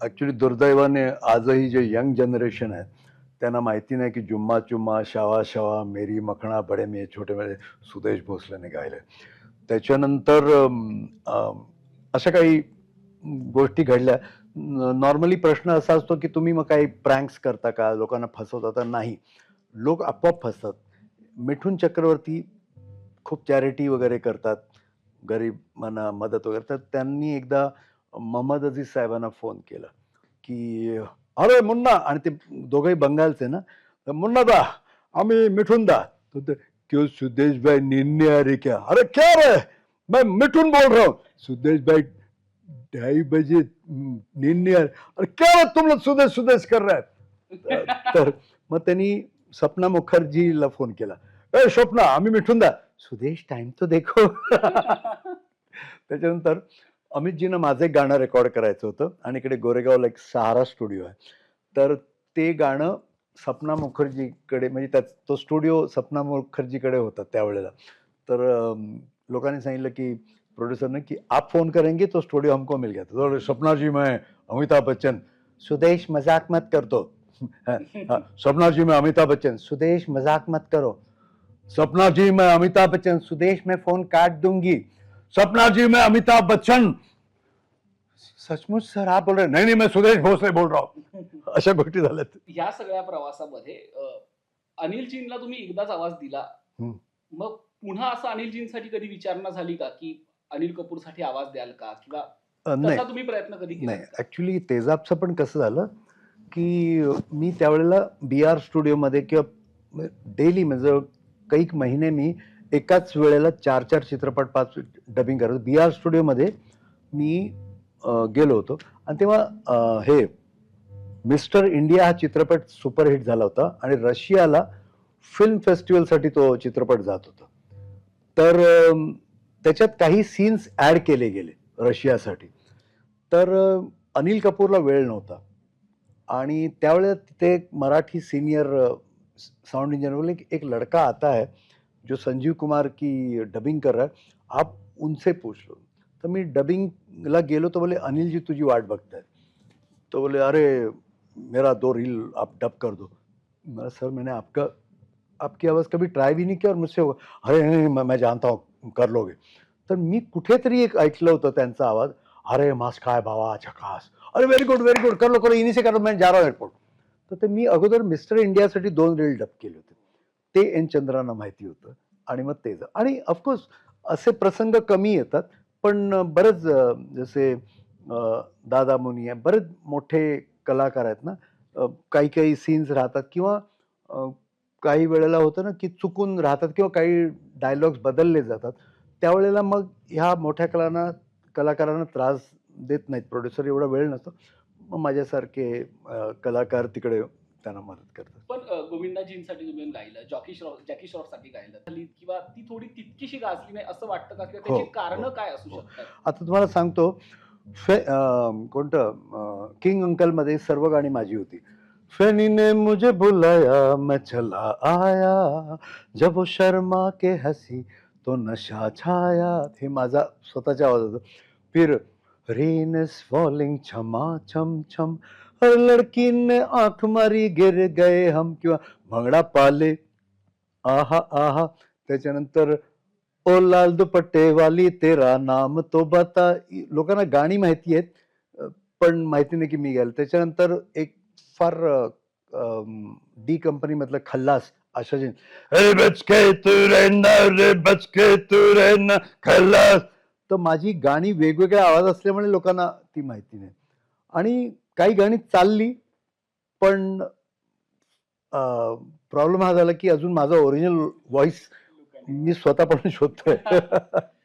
Actually दुर्दैवाने आजही जे यंग जनरेशन आहे त्यांना माहिती नाही की जुम्मा चुम्मा शावा शावा मेरी मखणा बडे मे छोटे बडे सुदेश भोसलेने गायले. त्याच्यानंतर अशा काही गोष्टी घडल्या. नॉर्मली प्रश्न असा असतो की तुम्ही मग काही प्रँक्स करता का? लोकांना फसवता तर नाही. लोक आपोआप फसतात. मिठून चक्रवर्ती खूप चॅरिटी वगैरे करतात. गरीबांना मदत वगैरे तर त्यांनी एकदा मोहम्मद अजीज साहेबांना फोन केला की अरे मुन्ना आणि ते दोघंही बंगालचे ना तर मुन्ना दा आम्ही मिठून दा. तो ते क्यों सुदेश भाई अरे क्या. अरे क्या रे? मैं मिठून बोल रहा हूँ. सुदेश भाई ढाई बजे निन्ने अरे क्या रे तुम लोग सुदेश सुदेश कर रहे तर मग त्यांनी सपना मुखर्जीला फोन केला. ए स्वप्ना आम्ही मिठून दा. सुदेश टाइम तो देखो. त्याच्यानंतर अमितजीनं माझं एक गाणं रेकॉर्ड करायचं होतं आणि इकडे गोरेगावला एक सहारा स्टुडिओ आहे. तर ते गाणं सपना मुखर्जीकडे म्हणजे त्यात तो स्टुडिओ सपना मुखर्जीकडे होता त्यावेळेला. तर अम, लोकांनी सांगितलं की प्रोड्युसरने की आप फ़ोन करेंगे तो स्टुडिओ हमको मिल गया तो सपना जी मैं अमिताभ बच्चन सुदेश मज़ाक मत कर दो हाँ, हाँ, सपना जी मैं अमिताभ बच्चन सुदेश मज़ाक मत करो. सपना जी मैं अमिताभ बच्चन सुदेश मैं फ़ोन काट दूँगी. सपना जी मैं अमिताभ बच्चन। सचमुच सर आप बोल रहे नहीं नहीं मैं सुदेश भोसले बोल रहा हूँ। अशा गोष्टी झाल्यात. या सगळ्या प्रवासामध्ये अ, अनिल चीनला तुम्ही एकदाच आवाज दिला. हम्म. मग पुन्हा असं अनिल चीनसाठी कधी विचारणा झाली का? की अनिल कपूरसाठी आवाज द्याल का? किंवा अ, नाही. तसा तुम्ही प्रयत्न कधी केला नाही. ऍक्च्युली तेजाबचं पण कसं झालं की मी त्यावेळेला बी आर स्टुडिओमध्ये किंवा डेली म्हणजे काही महिने मी एकाच वेळेला चार चार चित्रपट पाच डबिंग करत बी आर स्टुडिओमध्ये मी गेलो होतो. आणि तेव्हा हे मिस्टर इंडिया हा चित्रपट सुपरहिट झाला होता आणि रशियाला फिल्म फेस्टिवलसाठी तो चित्रपट जात होता. तर त्याच्यात काही सीन्स ॲड केले गेले रशियासाठी. तर अनिल कपूरला वेळ नव्हता. आणि त्यावेळेला तिथे एक मराठी सिनियर साऊंड इंजिनियर एक लड़का आता आहे जो संजीव कुमार की डबिंग कर रहा है, आप उनसे पूछ लो। तर मी डबिंगला गेलो तो बोले, अनिल जी, तुझी वाट बघताय तो बोले, अरे, मेरा दो रील आप डब कर दो। मैं सर, मैंने आपका, आपकी आवाज़ कभी ट्राई भी नहीं किया और मुझसे अरे, नहीं मैं- मैं जानता हूँ, कर लोगे। तर मी कुठेतरी एक ऐकलं होतं त्यांचा आवाज़, अरे मास काय भावा झकास. अरे व्हेरी गुड व्हेरी गुड कर लो, करो, इन्हीं से करो मैं जा रहा हूँ एअरपोर्ट तर ते मी अगोदर मिस्टर इंडियासाठी दोन रील डब केले होते. ते एन चंद्रांना माहिती होतं आणि मग ते आणि ऑफकोर्स असे प्रसंग कमी येतात पण बरेच जसे दादा मुनी आहे बरेच मोठे कलाकार आहेत ना काही काही सीन्स राहतात किंवा काही वेळेला होतं ना की चुकून राहतात किंवा काही डायलॉग्स बदलले जातात त्यावेळेला मग ह्या मोठ्या कलांना कलाकारांना त्रास देत नाहीत. प्रोड्युसर एवढा वेळ नसतो. मग माझ्यासारखे कलाकार तिकडे त्यांना मदत करतात. पण गोविंदाजींसाठी तुम्ही गायलं जॉकी श्रॉफ जॅकी श्रॉफसाठी गायलं. किंवा ती थोडी तितकीशी गाजली नाही असं वाटतं का? किंवा हो, त्याची कारण हो, काय असू हो. शकतात? आता तुम्हाला सांगतो फे कोणतं किंग अंकलमध्ये सर्व गाणी माझी होती. फेनी ने मुझे बुलाया मैं चला आया. जब वो शर्मा के हसी तो नशा छाया. हे माझा स्वतःचा आवाज होता. फिर रेन इज फॉलिंग छमा छम छम. हर लड़की ने आंख मारी गिर गए हम किंवा भंगडा पाले। आहा आहा त्याच्यानंतर ओ लाल दुपट्टे वाली तेरा नाम तो बता। लोकांना गाणी माहिती आहेत पण माहिती नाही की मी गेलो त्याच्यानंतर एक फार डी कंपनी मधलं खल्लास आशाजी. "अरे बचके तू रे बचके तू खल्लास. तर माझी गाणी वेगवेगळ्या आवाज असल्यामुळे लोकांना ती माहिती नाही. आणि काही गाणी चालली पण प्रॉब्लेम हा झाला की अजून माझा ओरिजिनल व्हॉइस मी स्वतः पण शोधतोय.